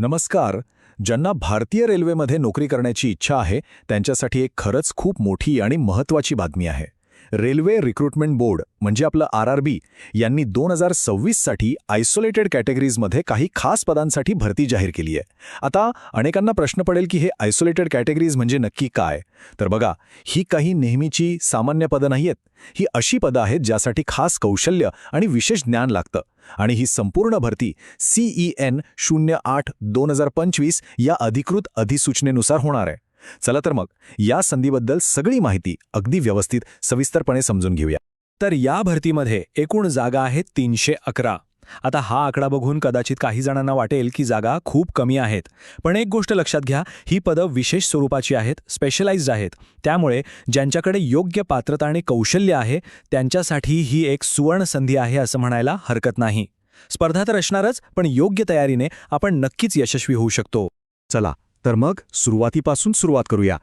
नमस्कार. ज्यांना भारतीय रेल्वेमध्ये नोकरी करण्याची इच्छा आहे त्यांच्यासाठी एक खरंच खूप मोठी आणि महत्त्वाची बातमी आहे. रेल्वे रिक्रुटमेंट बोर्ड म्हणजे आपलं आर आर बी यांनी दोन हजार सव्वीससाठी आयसोलेटेड कॅटेगरीजमध्ये काही खास पदांसाठी भरती जाहीर केली आहे. आता अनेकांना प्रश्न पडेल की हे आयसोलेटेड कॅटेगरीज म्हणजे नक्की काय? तर बघा ही काही नेहमीची सामान्य पदं नाही आहेत ही अशी पदं आहेत ज्यासाठी खास कौशल्य आणि विशेष ज्ञान लागतं. आणि ही संपूर्ण भरती सीई एन शून्य आठ दोन हजार पंचवीस या अधिकृत अधिसूचनेनुसार होणार आहे. चला तर मग या संधीबद्दल सगळी माहिती अगदी व्यवस्थित सविस्तरपणे समजून घेऊया. तर या भरतीमध्ये एकूण जागा आहेत तीनशे अकरा. आता हा आकडा बघून कदाचित काही जणांना वाटेल की जागा खूप कमी आहेत. पण एक गोष्ट लक्षात घ्या ही पदं विशेष स्वरूपाची आहेत स्पेशलाइज्ड आहेत. त्यामुळे ज्यांच्याकडे योग्य पात्रता आणि कौशल्य आहे त्यांच्यासाठी ही एक सुवर्ण संधी आहे असं म्हणायला हरकत नाही. स्पर्धा तर असणारच पण योग्य तयारीने आपण नक्कीच यशस्वी होऊ शकतो. चला तर मग सुरुवातीपासून सुरुवात करूया.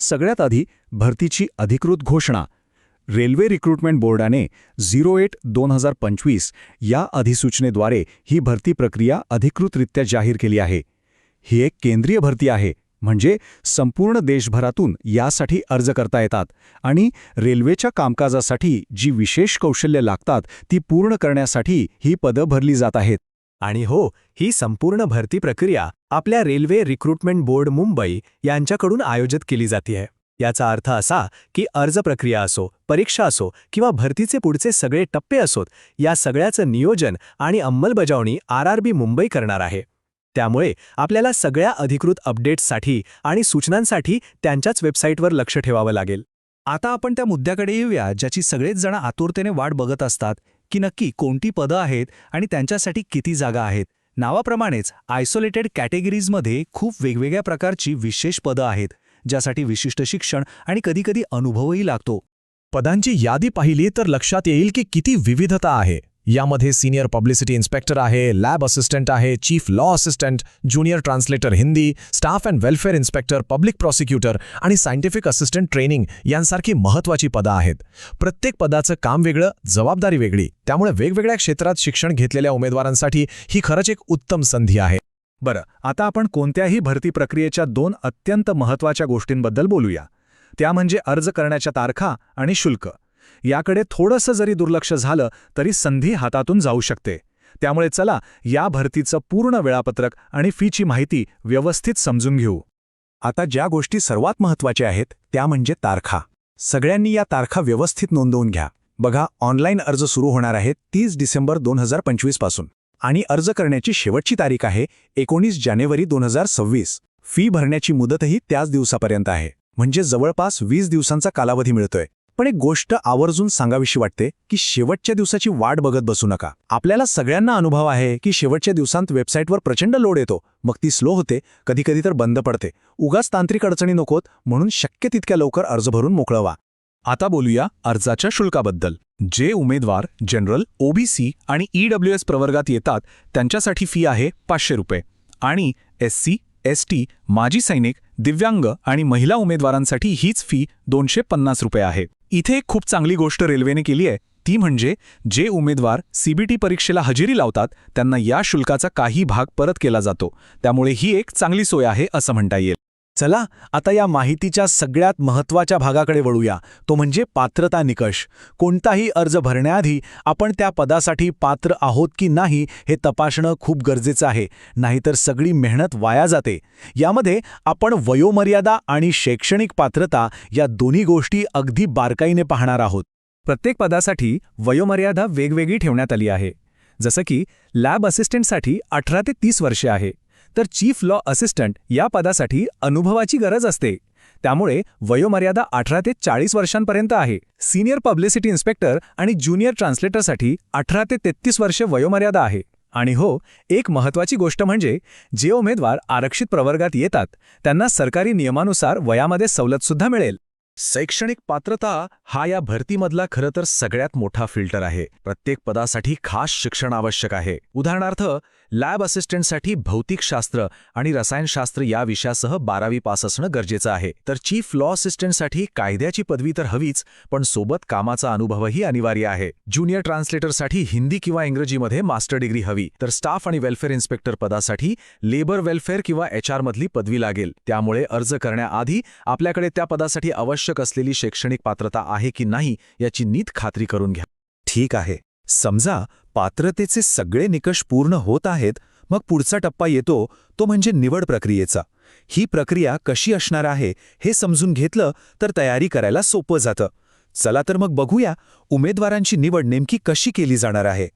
सगळ्यात आधी भरतीची अधिकृत घोषणा. रेल्वे रिक्रुटमेंट बोर्डाने झिरो एट दोन हजार पंचवीस या अधिसूचनेद्वारे ही भरती प्रक्रिया अधिकृतरित्या जाहीर केली आहे. ही एक केंद्रीय भरती आहे म्हणजे संपूर्ण देशभरातून यासाठी अर्ज करता येतात आणि रेल्वेच्या कामकाजासाठी जी विशेष कौशल्य लागतात ती पूर्ण करण्यासाठी ही पदं भरली जात आहेत. आणि हो ही संपूर्ण भरती प्रक्रिया आपल्या रेल्वे रिक्रुटमेंट बोर्ड मुंबई यांच्याकडून आयोजित केली जाते याचा अर्थ असा की अर्ज प्रक्रिया असो परीक्षा असो किंवा भरतीचे पुढचे सगळे टप्पे असोत या सगळ्याचं नियोजन आणि अंमलबजावणी आरआरबी मुंबई करणार आहे. त्यामुळे आपल्याला सगळ्या अधिकृत अपडेट्ससाठी आणि सूचनांसाठी त्यांच्याच वेबसाईटवर लक्ष ठेवावं लागेल. आता आपण त्या मुद्द्याकडे येऊया ज्याची सगळेच जण आतुरतेने वाट बघत असतात की नक्की कोणती पदं आहेत आणि त्यांच्यासाठी किती जागा आहेत. नावाप्रमाणेच आयसोलेटेड कॅटेगरीजमध्ये खूप वेगवेगळ्या प्रकारची विशेष पदं आहेत ज्यासाठी विशिष्ट शिक्षण आणि कधीकधी अनुभवही लागतो. पदांची यादी पाहिली तर लक्षात येईल की किती विविधता आहे. यामध्ये सिनियर पब्लिसिटी इन्स्पेक्टर आहे लॅब असिस्टंट आहे chief law assistant junior translator Hindi staff and welfare inspector public prosecutor आणि सायंटिफिक असिस्टंट ट्रेनिंग यांसारखी महत्त्वाची पदं आहेत. प्रत्येक पदाचं काम वेगळं जबाबदारी वेगळी. त्यामुळे वेगवेगळ्या क्षेत्रात शिक्षण घेतलेल्या उमेदवारांसाठी ही खरंच एक उत्तम संधी आहे. बरं आता आपण कोणत्याही भरती प्रक्रियेच्या दोन अत्यंत महत्त्वाच्या गोष्टींबद्दल बोलूया. त्या म्हणजे अर्ज करण्याच्या तारखा आणि शुल्क. याकडे थोडंसं जरी दुर्लक्ष झालं तरी संधी हातातून जाऊ शकते. त्यामुळे चला या भरतीचं पूर्ण वेळापत्रक आणि फीची माहिती व्यवस्थित समजून घेऊ. आता ज्या गोष्टी सर्वात महत्त्वाच्या आहेत त्या म्हणजे तारखा. सगळ्यांनी या तारखा व्यवस्थित नोंदवून घ्या. बघा ऑनलाईन अर्ज सुरू होणार आहे तीस डिसेंबर दोन हजार पंचवीसपासून. आणि अर्ज करण्याची शेवटची तारीख आहे एकोणीस जानेवारी दोन हजार सव्वीस. फी भरण्याची मुदतही त्याच दिवसापर्यंत आहे. म्हणजे जवळपास वीस दिवसांचा कालावधी मिळतोय. पण एक गोष्ट आवर्जून सांगावीशी वाटते की शेवटच्या दिवसाची वाट बघत बसू नका. आपल्याला सगळ्यांना अनुभव आहे की शेवटच्या दिवसांत वेबसाईटवर प्रचंड लोड येतो. मग ती स्लो होते कधी कधी तर बंद पडते. उगाच तांत्रिक अडचणी नकोत म्हणून शक्य तितक्या लवकर अर्ज भरून मोकळवा. आता बोलूया अर्जाच्या शुल्काबद्दल. जे उमेदवार जनरल ओबीसी आणि ईडब्ल्यू एस प्रवर्गात येतात त्यांच्यासाठी फी आहे पाचशे रुपये. आणि एस सी एस टी माजी सैनिक दिव्यांग आणि महिला उमेदवारांसाठी हीच फी दोनशे पन्नास रुपये आहे. इथे एक खूप चांगली गोष्ट रेल्वेने केली आहे. ती म्हणजे जे उमेदवार सीबीटी परीक्षेला हजेरी लावतात त्यांना या शुल्काचा काही भाग परत केला जातो. त्यामुळे ही एक चांगली सोय आहे असं म्हणता येईल. चला आता या माहितीच्या सगळ्यात महत्त्वाच्या भागाकडे वळूया. तो म्हणजे पात्रता निकष. कोणताही अर्ज भरण्याआधी आपण त्या पदासाठी पात्र आहोत की नाही हे तपासणं खूप गरजेचं आहे. नाहीतर सगळी मेहनत वाया जाते. यामध्ये आपण वयोमर्यादा आणि शैक्षणिक पात्रता या दोन्ही गोष्टी अगदी बारकाईने पाहणार आहोत. प्रत्येक पदासाठी वयोमर्यादा वेगवेगळी ठेवण्यात आली आहे. जसं की लॅब असिस्टंटसाठी अठरा ते तीस वर्षे आहे. तर चीफ लॉ असिस्टंट या पदासाठी अनुभवाची गरज असते. त्यामुळे वयोमर्यादा अठरा ते चाळीस वर्षांपर्यंत आहे. सिनियर पब्लिसिटी इन्स्पेक्टर आणि ज्युनियर ट्रान्सलेटरसाठी अठरा ते तेहतीस वर्षे वयोमर्यादा आहे. आणि हो एक महत्त्वाची गोष्ट म्हणजे जे उमेदवार आरक्षित प्रवर्गात येतात त्यांना सरकारी नियमानुसार वयामध्ये सवलतसुद्धा मिळेल. शैक्षणिक पात्रता हा या भरतीमधला खरं तर सगळ्यात मोठा फिल्टर आहे. प्रत्येक पदासाठी खास शिक्षण आवश्यक आहे. उदाहरणार्थ लॅब असिस्टंटसाठी भौतिकशास्त्र आणि रसायनशास्त्र या विषयासह बारावी पास असणं गरजेचं आहे. तर चीफ लॉ असिस्टंटसाठी कायद्याची पदवी तर हवीच पण सोबत कामाचा अनुभवही अनिवार्य आहे. ज्युनियर ट्रान्सलेटरसाठी हिंदी किंवा इंग्रजीमध्ये मास्टर डिग्री हवी तर स्टाफ आणि वेल्फेअर इन्स्पेक्टर पदासाठी लेबर वेल्फेअर किंवा एच मधली पदवी लागेल. त्यामुळे अर्ज करण्याआधी आपल्याकडे त्या पदासाठी आवश्यक असलेली शैक्षणिक पात्रता आहे की नाही याची नीट खात्री करून घ्या. ठीक आहे. समजा पात्रतेचे सगळे निकष पूर्ण होत आहेत मग पुढचा टप्पा येतो तो म्हणजे निवड प्रक्रियेचा. ही प्रक्रिया कशी असणार आहे हे समजून घेतलं तर तयारी करायला सोपं जातं. चला तर मग बघूया उमेदवारांची निवड नेमकी कशी केली जाणार आहे.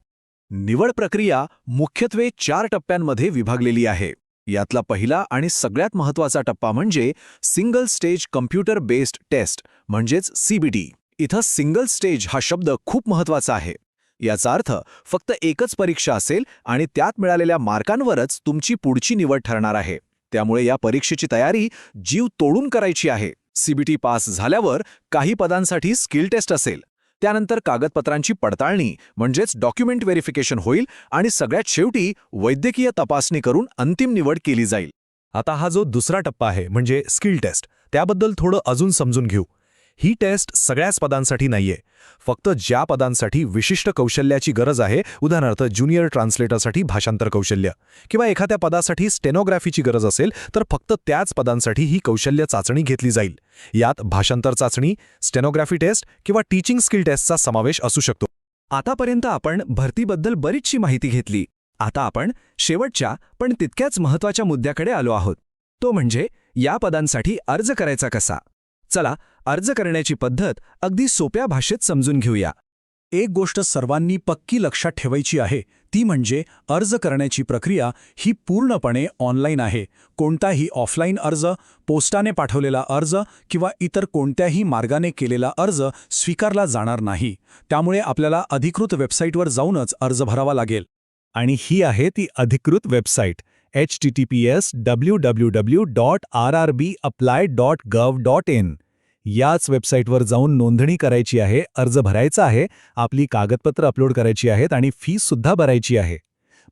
निवड प्रक्रिया मुख्यत्वे चार टप्प्यांमध्ये विभागलेली आहे. यातला पहिला आणि सगळ्यात महत्त्वाचा टप्पा म्हणजे single stage computer based test म्हणजेच सीबीटी इथं सिंगल स्टेज हा शब्द खूप महत्त्वाचा आहे. याचा अर्थ फक्त एकच परीक्षा असेल आणि त्यात मिळालेल्या मार्कांवरच तुमची पुढची निवड ठरणार आहे. त्यामुळे या परीक्षेची तयारी जीव तोडून करायची आहे. सीबीटी पास झाल्यावर काही पदांसाठी स्किल टेस्ट असेल. त्यानंतर कागदपत्रांची पडताळणी म्हणजेच डॉक्युमेंट व्हेरिफिकेशन होईल आणि सगळ्यात शेवटी वैद्यकीय तपासणी करून अंतिम निवड केली जाईल. आता हा जो दुसरा टप्पा आहे म्हणजे स्किल टेस्ट त्याबद्दल थोडं अजून समजून घेऊ. ही टेस्ट सगळ्याच पदांसाठी नाहीये. फक्त ज्या पदांसाठी विशिष्ट कौशल्याची गरज आहे उदाहरणार्थ ज्युनियर ट्रान्सलेटरसाठी भाषांतर कौशल्य किंवा एखाद्या पदासाठी स्टेनोग्राफीची गरज असेल तर फक्त त्याच पदांसाठी ही कौशल्य चाचणी घेतली जाईल. यात भाषांतर चाचणी स्टेनोग्राफी टेस्ट किंवा टीचिंग स्किल टेस्टचा समावेश असू शकतो. आतापर्यंत आपण भरतीबद्दल बरीचशी माहिती घेतली. आता आपण शेवटच्या पण तितक्याच महत्त्वाच्या मुद्द्याकडे आलो आहोत. तो म्हणजे या पदांसाठी अर्ज करायचा कसा? चला अर्ज करण्याची पद्धत अगदी सोप्या भाषेत समजून घेऊया. एक गोष्ट सर्वांनी पक्की लक्षात ठेवायची आहे ती म्हणजे अर्ज करण्याची प्रक्रिया ही पूर्णपणे ऑनलाईन आहे. कोणताही ऑफलाईन अर्ज पोस्टाने पाठवलेला अर्ज किंवा इतर कोणत्याही मार्गाने केलेला अर्ज स्वीकारला जाणार नाही. त्यामुळे आपल्याला अधिकृत वेबसाईटवर जाऊनच अर्ज भरावा लागेल. आणि ही आहे ती अधिकृत website H T T P S W W W dot R R B apply dot gov dot in. याच वेबसाईटवर जाऊन नोंदणी करायची आहे अर्ज भरायचा आहे आपली कागदपत्र अपलोड करायची आहेत आणि फीसुद्धा भरायची आहे.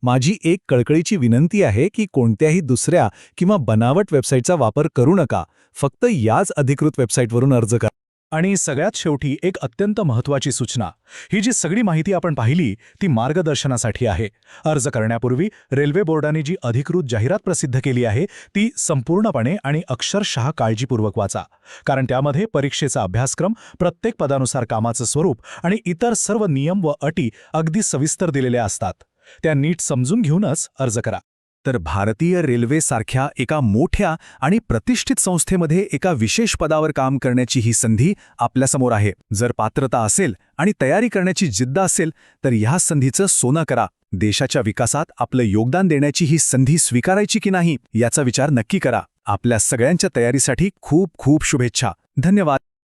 माझी एक कळकळीची विनंती आहे की कोणत्याही दुसऱ्या किंवा बनावट वेबसाईटचा वापर करू नका. फक्त याच अधिकृत वेबसाईटवरून अर्ज करा. आणि सगळ्यात शेवटी एक अत्यंत महत्त्वाची सूचना. ही जी सगळी माहिती आपण पाहिली ती मार्गदर्शनासाठी आहे. अर्ज करण्यापूर्वी रेल्वे बोर्डाने जी अधिकृत जाहिरात प्रसिद्ध केली आहे ती संपूर्णपणे आणि अक्षरशः काळजीपूर्वक वाचा. कारण त्यामध्ये परीक्षेचा अभ्यासक्रम प्रत्येक पदानुसार कामाचं स्वरूप आणि इतर सर्व नियम व अटी अगदी सविस्तर दिलेल्या असतात. त्या नीट समजून घेऊनच अर्ज करा. तर भारतीय रेल्वेसारख्या एका मोठ्या आणि प्रतिष्ठित संस्थेमध्ये एका विशेष पदावर काम करण्याची ही संधी आपल्यासमोर आहे. जर पात्रता असेल आणि तयारी करण्याची जिद्द असेल तर ह्या संधीचं सोनं करा. देशाच्या विकासात आपलं योगदान देण्याची ही संधी स्वीकारायची की नाही याचा विचार नक्की करा. आपल्या सगळ्यांच्या तयारीसाठी खूप खूप शुभेच्छा. धन्यवाद.